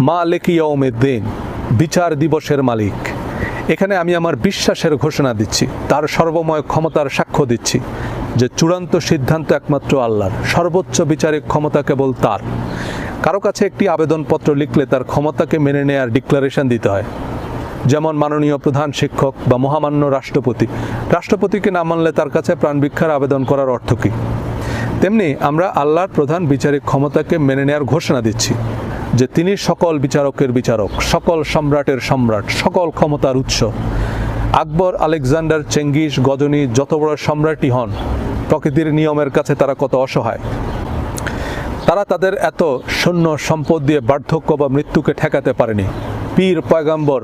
মালিক ইয়ৌমেদ্দিন বিচার দিবসের মালিক। এখানে আমি আমার বিশ্বাসের ঘোষণা দিচ্ছি, তার সর্বময় ক্ষমতার সাক্ষ্য দিচ্ছি যে চূড়ান্ত সিদ্ধান্ত একমাত্র আল্লাহর, সর্বোচ্চ বিচারিক ক্ষমতা কেবল তার। কারও কাছে একটি আবেদনপত্র লিখলে তার ক্ষমতাকে মেনে নেয়ার ডিক্লারেশন দিতে হয়। যেমন মাননীয় প্রধান শিক্ষক বা মহামান্য রাষ্ট্রপতি। রাষ্ট্রপতিকে না মানলে তার কাছে প্রাণভিক্ষার আবেদন করার অর্থ কী? তেমনি আমরা আল্লাহর প্রধান বিচারিক ক্ষমতাকে মেনে নেওয়ার ঘোষণা দিচ্ছি। যে তিনি সকল বিচারকের বিচারক, সকল সম্রাটের সম্রাট, সকল ক্ষমতার উৎস। আকবর আলেকজান্ডার চেঙ্গিস গজনী যত বড় সম্রাটই হন, প্রকৃতির নিয়মের কাছে তারা কত অসহায়। তারা তাদের এত শূন্য সম্পদ দিয়ে বার্ধক্য বা মৃত্যুকে ঠেকাতে পারেনি। পীর, পয়গাম্বর,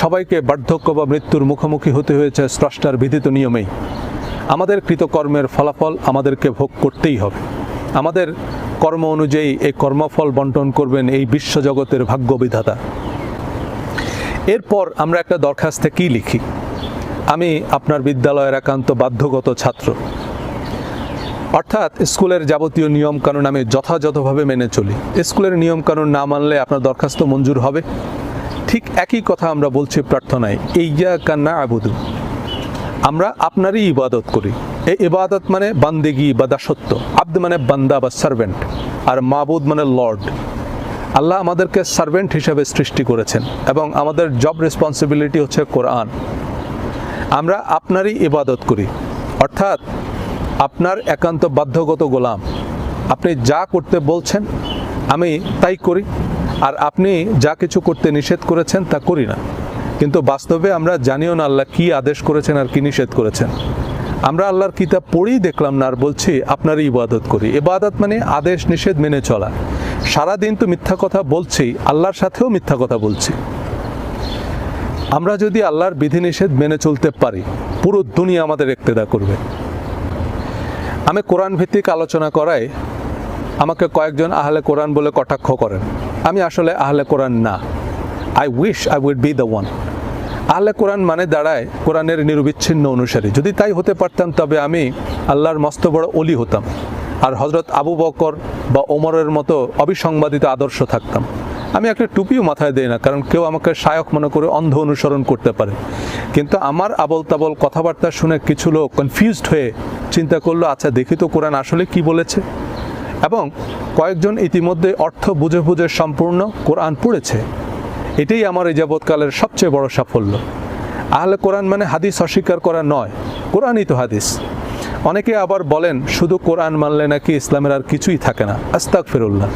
সবাইকে বার্ধক্য বা মৃত্যুর মুখোমুখি হতে হয়েছে স্রষ্টার বিধিত নিয়মেই। আমাদের কৃতকর্মের ফলাফল আমাদেরকে ভোগ করতেই হবে। আমাদের কর্ম অনুযায়ী এই কর্মফল বন্টন করবেন এই বিশ্বজগতের ভাগ্য বিধাতা এরপর আমরা একটা দরখাস্তে কী লিখি? আমি আপনার বিদ্যালয়ের একান্ত বাধ্যগত ছাত্র। অর্থাৎ স্কুলের যাবতীয় নিয়মকানুন আমি যথাযথভাবে মেনে চলি। স্কুলের নিয়মকানুন না মানলে আপনার দরখাস্ত মঞ্জুর হবে। ঠিক একই কথা আমরা বলছি প্রার্থনায় ইয়া কান্না আবুদু আমরা আপনারই ইবাদত করি। এই ইবাদত মানে বান্দেগি বা দাসত্ব। আব্দ মানে বান্দা বা সার্ভেন্ট আর মাবুদ মানে লর্ড আল্লাহ আমাদেরকে সার্ভেন্ট হিসাবে সৃষ্টি করেছেন এবং আমাদের জব রেসপন্সিবিলিটি হচ্ছে কোরআন। আমরা আপনারই ইবাদত করি। অর্থাৎ আপনার একান্ত বাধ্যগত গোলাম। আপনি যা করতে বলছেন, আমি তাই করি। আর আপনি যা কিছু করতে নিষেধ করেছেন, তা করি না। কিন্তু বাস্তবে আমরা জানিও না আল্লাহ কী আদেশ করেছেন আর কী নিষেধ করেছেন। আমরা আল্লাহর কিতাব পড়েই দেখলাম না আর বলছি, আপনারই ইবাদত করি। ইবাদত মানে আদেশ, নিষেধ মেনে চলা। সারাদিন তো মিথ্যা কথা বলছি আল্লাহর সাথেও মিথ্যা কথা বলছি। আমরা যদি আল্লাহর বিধিনিষেধ মেনে চলতে পারি, পুরো দুনিয়া আমাদের একতেদা করবে। আমি কোরআন ভিত্তিক আলোচনা করায় আমাকে কয়েকজন আহলে কোরআন বলে কটাক্ষ করেন। আমি আসলে আহলে কোরআন না। I wish I would be the one আহলে কোরআন মানে দাঁড়ায় কোরআনের নিরবিচ্ছিন্ন অনুসারী। যদি তাই হতে পারতাম, তবে আমি আল্লাহর মস্ত বড় অলি হতাম আর হজরত আবু বকর বা ওমরের মতো অবিসংবাদিত আদর্শ থাকতাম। আমি একটা টুপিও মাথায় দেই না, কারণ কেউ আমাকে সায়ক মনে করে অন্ধ অনুসরণ করতে পারে। কিন্তু আমার আবল তাবল কথাবার্তা শুনে কিছু লোক কনফিউজড হয়ে চিন্তা করল আচ্ছা দেখি তো কোরআন আসলে কি বলেছে? এবং কয়েকজন ইতিমধ্যে অর্থ বুঝে বুঝে সম্পূর্ণ কোরআন পড়েছে। এটাই আমার এই যাবৎকালের সবচেয়ে বড় সাফল্য। আহলে কোরআন মানে হাদিস অস্বীকার করা নয়, কোরআনই তো হাদিস। অনেকে আবার বলেন, শুধু কোরআন মানলে নাকি ইসলামের আর কিছুই থাকে না? আস্তাক ফিরুল্লাহ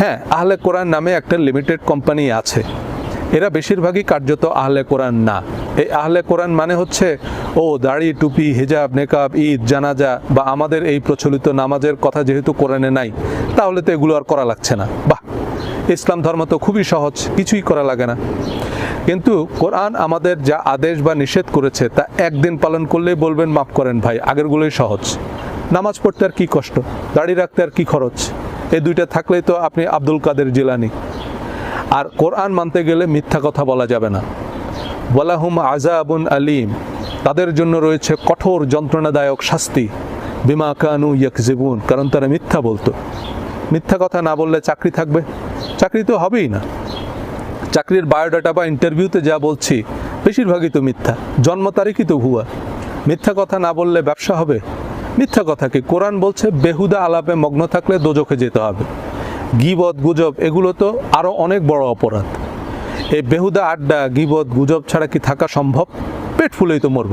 হ্যাঁ আহলে কোরআন নামে একটা লিমিটেড কোম্পানি আছে। এরা বেশিরভাগই কার্যত আহলে কোরআন না। এই আহলে কোরআন মানে হচ্ছে, ও, দাড়ি, টুপি, হিজাব, নেকাব, ঈদ, জানাজা বা আমাদের এই প্রচলিত নামাজের কথা যেহেতু কোরআনে নাই, তাহলে তো এগুলো আর করা লাগছে না। বাহ! ইসলাম ধর্ম তো খুবই সহজ, কিছুই করা লাগে না। কিন্তু কোরআন আমাদের যা আদেশ বা নিষেধ করেছে, তা একদিন পালন করলেই বলবেন, মাফ করেন ভাই, আগেরগুলোই সহজ। নামাজ পড়তে আর কি কষ্ট, দাড়ি রাখতে আর কি খরচ? এই দুইটা থাকলেই তো আপনি আব্দুল কাদের জিলানি। আর কোরআন মানতে গেলে মিথ্যা কথা বলা যাবে না। ওয়ালাহুম আজাবুন আলিম, তাদের জন্য রয়েছে কঠোর, যন্ত্রণাদায়ক শাস্তি। বিমা কানু ইয়াকজিবুন, কারণ তারা মিথ্যা বলতো। মিথ্যা কথা না বললে চাকরি থাকবে? চাকরি তো হবেই না। চাকরির বায়োডাটা বা ইন্টারভিউতে যা বলছি, বেশিরভাগই তো মিথ্যা। জন্ম তারিখই তো ভুয়া। মিথ্যা কথা না বললে ব্যবসা হবে? মিথ্যা কথা কি? কোরআন বলছে, বেহুদা আলাপে মগ্ন থাকলে দোজখে যেতে হবে। গিবদ, গুজব, এগুলো তো আরও অনেক বড় অপরাধ। এই বেহুদা আড্ডা, গিবদ, গুজব ছাড়া কি থাকা সম্ভব? পেট ফুলেই তো মরব।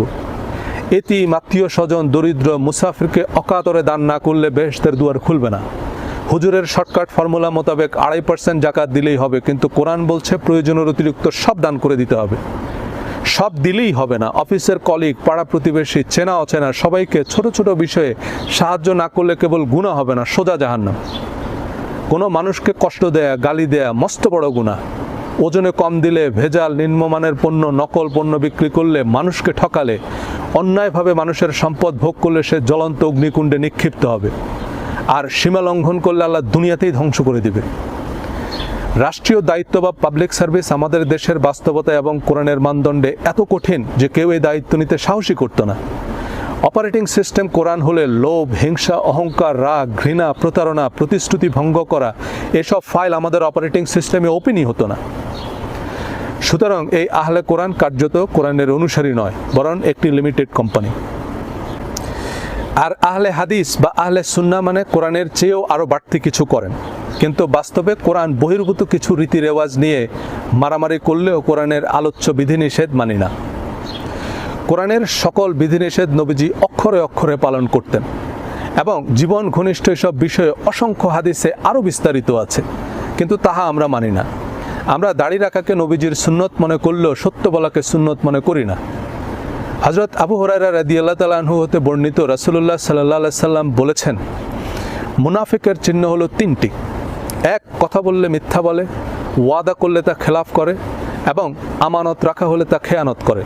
এটি আত্মীয় স্বজন, দরিদ্র, মুসাফিরকে অকাতরে দান না করলে বেহেশতের দুয়ার খুলবে না। হুজুরের শর্টকাট ফর্মুলা মোতাবেক আড়াই পার্সেন্ট জাকাত দিলেই হবে, কিন্তু কোরআন বলছে প্রয়োজনের অতিরিক্ত সব দান করে দিতে হবে। সব দিলেই হবে না। অফিসের কলিগ পাড়া প্রতিবেশী, চেনা অচেনা, সবাইকে ছোট ছোট বিষয়ে সাহায্য না করলে কেবল গুণা হবে না, সোজা জাহান্নাম। কোনো মানুষকে কষ্ট দেয়া, গালি দেয়া মস্ত বড় গুণা ওজনে কম দিলে ভেজাল, নিম্নমানের পণ্য, নকল পণ্য বিক্রি করলে মানুষকে ঠকালে, অন্যায়ভাবে মানুষের সম্পদ ভোগ করলে সে জ্বলন্ত অগ্নিকুণ্ডে নিক্ষিপ্ত হবে। আর সীমা লঙ্ঘন করলে আল্লাহ দুনিয়াতেই ধ্বংস করে দিবে। রাষ্ট্রীয় দায়িত্ব বা পাবলিক সার্ভিস আমাদের দেশের বাস্তবতা এবং কোরআনের মানদণ্ডে এত কঠিন যে কেউ এই দায়িত্ব নিতে সাহসী করতো না। অপারেটিং সিস্টেম কোরআন হলে লোভ, হিংসা, অহংকার, রাগ, ঘৃণা, প্রতারণা, প্রতিশ্রুতি ভঙ্গ করা, এসব ফাইল আমাদের অপারেটিং সিস্টেমে ওপেনই হতো না। সুতরাং এই আহলে কোরআন কার্যত কোরআনের অনুসারী নয়, বরং একটি লিমিটেড কোম্পানি আর আহলে হাদিস বা আহলে সুন্না মানে কোরআনের চেয়েও আরও বাড়তি কিছু করেন। কিন্তু বাস্তবে কোরআন বহির্ভূত কিছু রীতি রেওয়াজ নিয়ে মারামারি করলেও কোরআনের আলোচ্য বিধিনিষেধ মানি না। কোরআনের সকল বিধিনিষেধ নবীজি অক্ষরে অক্ষরে পালন করতেন এবং জীবন ঘনিষ্ঠ এসব বিষয়ে অসংখ্য হাদিসে আরও বিস্তারিত আছে, কিন্তু তাহা আমরা মানি না। আমরা দাড়ি রাখাকে নবীজির সুন্নত মনে করলেও সত্য বলাকে সুন্নত মনে করি না। হজরত আবু হরাইরা রাদি আল্লাহ তালাহু হতে বর্ণিত রাসুল্লাহ সাল্লাহ সাল্লাম বলেছেন, মুনাফিকের চিহ্ন হলো তিনটি। এক, কথা বললে মিথ্যা বলে, ওয়াদা করলে তা খেলাফ করে এবং আমানত রাখা হলে তা খেয়ানত করে।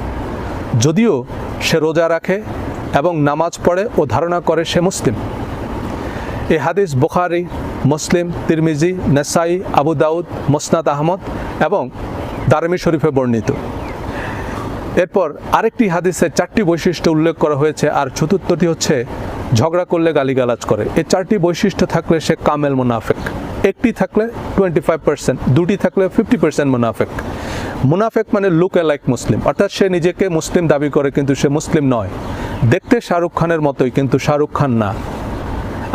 যদিও সে রোজা রাখে এবং নামাজ পড়ে ও ধারণা করে সে মুসলিম। এ হাদিস বুখারি, মুসলিম, তিরমিজি, নেসাই, আবু দাউদ, মোসনাদ আহমদ এবং দারমি শরীফে বর্ণিত। এরপর আরেকটি হাদিসে চারটি বৈশিষ্ট্য উল্লেখ করা হয়েছে, আর চতুর্থটি হচ্ছে ঝগড়া করলে গালিগালাজ করে। এই চারটি বৈশিষ্ট্য থাকলে সে কামেল মুনাফেক। একটি থাকলে টোয়েন্টি ফাইভ পার্সেন্ট দুটি থাকলে ফিফটি পার্সেন্ট মুনাফেক। মুনাফেক মানে লুক লাইক মুসলিম। অর্থাৎ সে নিজেকে মুসলিম দাবি করে, কিন্তু সে মুসলিম নয়। দেখতে শাহরুখ খানের মতোই, কিন্তু শাহরুখ খান না।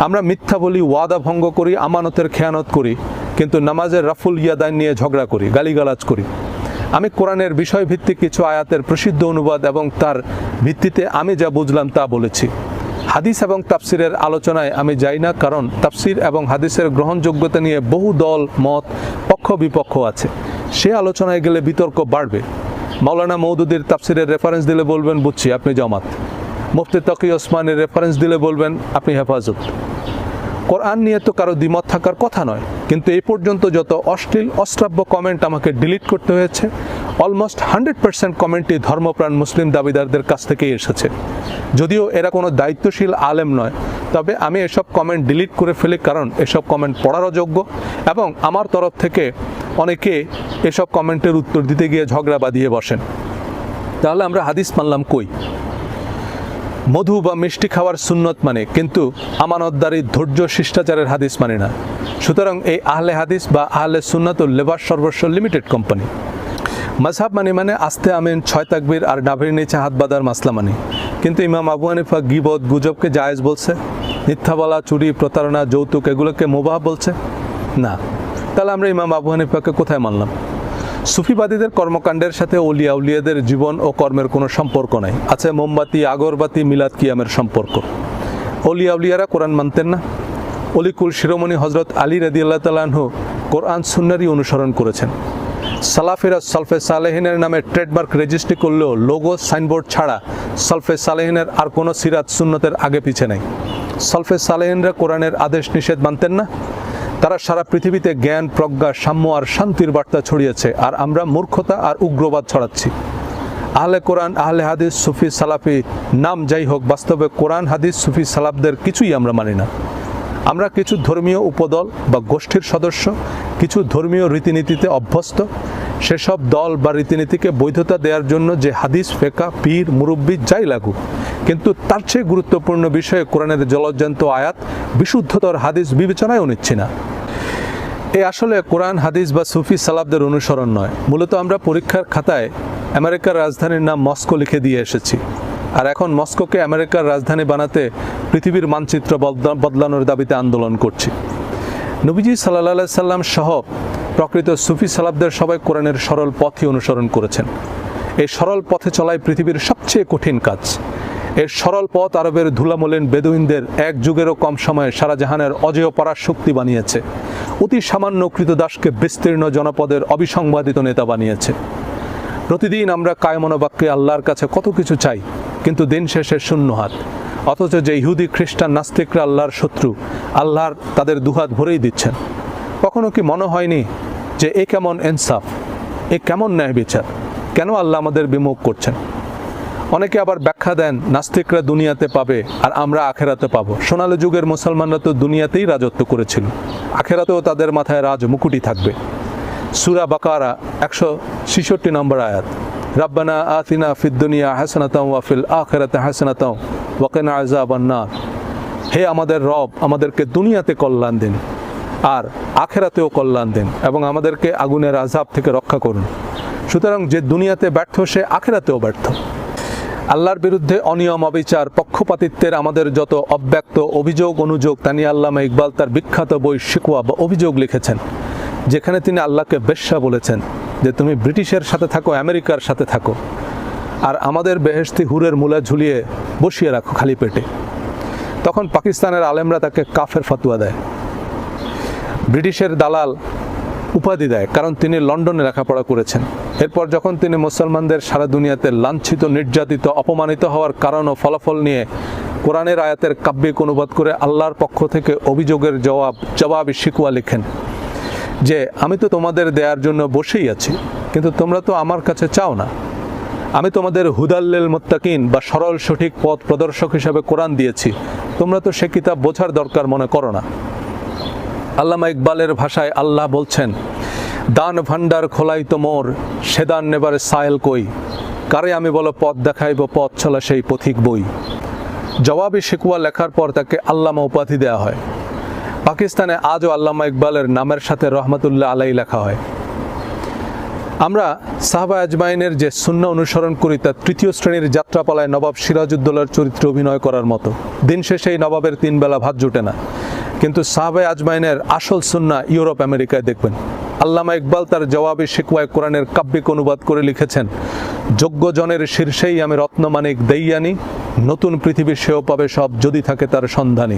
আমরা মিথ্যা বলি, ওয়াদা ভঙ্গ করি, আমানতের খেয়ানত করি, কিন্তু নামাজের রাফুল ইয়াদান নিয়ে ঝগড়া করি, গালিগালাজ করি। আমি কোরআনের বিষয়ভিত্তিক কিছু আয়াতের প্রসিদ্ধ অনুবাদ এবং তার ভিত্তিতে আমি যা বুঝলাম তা বলেছি। হাদিস এবং তাফসিরের আলোচনায় আমি যাই না, কারণ তাফসির এবং হাদিসের গ্রহণযোগ্যতা নিয়ে বহু দল, মত, পক্ষ বিপক্ষ আছে। সে আলোচনায় গেলে বিতর্ক বাড়বে। মাওলানা মৌদুদির তাফসিরের রেফারেন্স দিলে বলবেন, বুঝছি, আপনি জমাত। মুফতি তকি ওসমানের রেফারেন্স দিলে বলবেন, আপনি হেফাজত। কোরআন নিয়ে তো কারও দ্বিমত থাকার কথা নয়। কিন্তু এই পর্যন্ত যত অশ্লীল, অশ্রাব্য কমেন্ট আমাকে ডিলিট করতে হয়েছে অলমোস্ট হান্ড্রেড পার্সেন্ট কমেন্টই ধর্মপ্রাণ মুসলিম দাবিদারদের কাছ থেকেই এসেছে। যদিও এরা কোনো দায়িত্বশীল আলেম নয়, তবে আমি এসব কমেন্ট ডিলিট করে ফেলি কারণ এসব কমেন্ট পড়ারও যোগ্য এবং আমার তরফ থেকে অনেকে এসব কমেন্টের উত্তর দিতে গিয়ে ঝগড়া বাঁধিয়ে বসেন। তাহলে আমরা হাদিস মানলাম কই? মধু বা মিষ্টি খাওয়ার সুন্নত মানে কিন্তু আমানতদারি ধৈর্য শিষ্টাচারের হাদিস মানে না। সুতরাং এই আহলে হাদিস বা আহলে সুন্নত ও লেবার সর্বস্ব লিমিটেড কোম্পানি। মাঝহাব মানে মানে আস্তে আমিন, ছয় তাকবির আর ডাভের নিচে হাত বাঁধার মাসলা মানে। কিন্তু ইমাম আবু হানিফা গিবদ গুজবকে জায়েজ বলছে? মিথ্যা বলা, চুরি, প্রতারণা, যৌতুক এগুলোকে মোবাহ বলছে? না। তাহলে আমরা ইমাম আবু হানিফাকে কোথায় মানলাম? সুফিবাদীদের কর্মকাণ্ডের সাথে ওলিয়া উলিয়াদের জীবন ও কর্মের কোনো সম্পর্ক নাই। আছে মোমবাতি, আগরবাতি, মিলাদ কিয়ামের সম্পর্ক। ওলিয়া উলিয়ারা কোরআন মানতেন না। অলিকুল শিরোমণি হজরত আলী রাদি আল্লাহ তালাহ কোরআন সুন্নারই অনুসরণ করেছেন। সালাফিরা সলফে সালেহিনের নামে ট্রেডমার্ক রেজিস্ট্রি করলেও লোগো, সাইনবোর্ড ছাড়া সলফে সালেহিনের আর কোনো সিরাত সুন্নতের আগে পিছে নেই। সলফে সালেহিনরা কোরআনের আদেশ নিষেধ মানতেন না। তারা সারা পৃথিবীতে জ্ঞান, প্রজ্ঞা, সাম্য আর শান্তির বার্তা ছড়িয়েছে, আর আমরা মূর্খতা আর উগ্রবাদ ছড়াচ্ছি। আহলে কোরআন, আহলে হাদিস, সুফি, সালাফি, নাম যাই হোক, বাস্তবে কোরআন, হাদিস, সুফি, সালাফদের কিছুই আমরা মানি না। আমরা কিছু ধর্মীয় উপদল বা গোষ্ঠীর সদস্য, কিছু ধর্মীয় রীতিনীতিতে অভ্যস্ত। সেসব দল বা রীতিনীতিকে বৈধতা দেওয়ার জন্য যে হাদিস ফেকা পীর, মুরব্বী যাই লাগুক কিন্তু তার চেয়ে গুরুত্বপূর্ণ বিষয়ে কোরআনের জলজ্জান্ত আয়াত, বিশুদ্ধতর হাদিস বিবেচনায়ও নিচ্ছি না। এ আসলে কোরআন, হাদিস বা সুফি সালাবদের অনুসরণ নয়। মূলত আমরা পরীক্ষার খাতায় আমেরিকার রাজধানীর নাম মস্কো লিখে দিয়ে এসেছি। আর এখন মস্কোকে আমেরিকার রাজধানী বানাতে পৃথিবীর মানচিত্র বদলা- বদলানোর দাবিতে আন্দোলন করছি। নবীজি সাল্লাহ সাল্লাম সহ প্রকৃত সুফি সালাবদের সবাই কোরআনের সরল পথই অনুসরণ করেছেন। এই সরল পথে চলাই পৃথিবীর সবচেয়ে কঠিন কাজ। এর সরল পথ আরবের ধুলামলিন বেদুইনদের এক যুগেরও কম সময়ে সারা জাহানের অজেয় পরার শক্তি বানিয়েছে। অতি সামান্য কৃতদাসকে বিস্তীর্ণ জনপদের অবিসংবাদিত নেতা বানিয়েছে। প্রতিদিন আমরা কায়মনোবাক্যে আল্লাহর কাছে কত কিছু চাই, কিন্তু দিন শেষে শূন্য হাত। অথচ যে ইহুদি খ্রিস্টান নাস্তিকরা আল্লাহর শত্রু, আল্লাহর তাদের দুহাত ভরেই দিচ্ছেন। কখনো কি মনে হয়নি যে এ কেমন ইনসাফ, এ কেমন ন্যায় বিচার কেন আল্লাহ আমাদের বিমুখ করছেন? অনেকে আবার ব্যাখ্যা দেন, নাস্তিকরা দুনিয়াতে পাবে আর আমরা আখেরাতে পাবো। সোনালী যুগের মুসলমানরা তো দুনিয়াতেই রাজত্ব করেছিল। আখেরাতেও তাদের মাথায় রাজ মুকুটি থাকবে। সুরা বাকারা একশো ছিষট্টি নম্বর আয়াত। রাব্বানা আতিনা ফিদ দুনিয়া হাসানাতাও ওয়া ফিল আখিরাতি হাসানাতাও ওয়া কিনা আযাবান নার। হে আমাদের রব, আমাদেরকে দুনিয়াতে কল্যাণ দিন আর আখেরাতেও কল্যাণ দিন এবং আমাদেরকে আগুনের আজাব থেকে রক্ষা করুন। সুতরাং যে দুনিয়াতে ব্যর্থ, সে আখেরাতেও ব্যর্থ। আল্লাহর বিরুদ্ধে অনিয়ম, অবিচার, পক্ষপাতিত্বের আমাদের যত অব্যক্ত অভিযোগ, অনুযোগ, তা নিয়ে আল্লামা ইকবাল তার বিখ্যাত বই শিকোয়া বা অভিযোগ লিখেছেন, যেখানে তিনি আল্লাহকে বেশ্যা বলেছেন যে তুমি ব্রিটিশের সাথে থাকো, আমেরিকার সাথে থাকো, আর আমাদের বেহেস্তি হুরের মূলে ঝুলিয়ে বসিয়ে রাখো খালি পেটে। তখন পাকিস্তানের আলেমরা তাকে কাফের ফতুয়া দেয়। ব্রিটিশের দালাল উপাধি দেয়, কারণ তিনি লন্ডনে লেখাপড়া করেছেন। এরপর যখন তিনি মুসলমানদের সারা দুনিয়াতে লাঞ্ছিত, নির্যাতিত, অপমানিত হওয়ার কারণ ও ফলাফল নিয়ে কোরআনের আয়াতের কাব্যিক অনুবাদ করে আল্লাহর পক্ষ থেকে অভিযোগের জবাব, জবাবি শিকুয়া লিখেন যে, আমি তো তোমাদের দেয়ার জন্য বসেই আছি, কিন্তু তোমরা তো আমার কাছে চাও না। আমি তোমাদের হুদাল্লেল মোত্তাকিন বা সরল সঠিক পথ প্রদর্শক হিসাবে কোরআন দিয়েছি। তোমরা তো সে কিতাব বোঝার দরকার মনে করো না। আল্লামা ইকবালের ভাষায় আল্লাহ বলছেন, দান ভান্ডার খোলাই তো মোর, সে দান নেবার সায়েল কই? কারে আমি বলো পথ দেখাইব, পথ চলা সেই পথিক বই? জবাবি শিকুয়া লেখার পর তাকে আল্লামা উপাধি দেওয়া হয়। পাকিস্তানে আজও আল্লামা ইকবালের নামের সাথে রহমতুল্লাহ আলাই লেখা হয়। আমরা সাহবা আজমাইনের যে শূন্য অনুসরণ করি, তা তৃতীয় শ্রেণির যাত্রাপালায় নবাব সিরাজউদ্দৌলার চরিত্রে অভিনয় করার মতো। দিন শেষে এই নবাবের তিন বেলা ভাত জুটে না। কিন্তু সাহাবে আজমাইনের আসল সুন্না ইউরোপ, আমেরিকায় দেখবেন। আল্লামা ইকবাল তার জবাবে শিকওয়ায় কোরআনের কাব্যিক অনুবাদ করে লিখেছেন যোগ্যজনের শীর্ষেই আমি রত্নমানিক দেইয়ানি, নতুন পৃথিবীর সেও পাবে সব যদি থাকে তার সন্ধানী।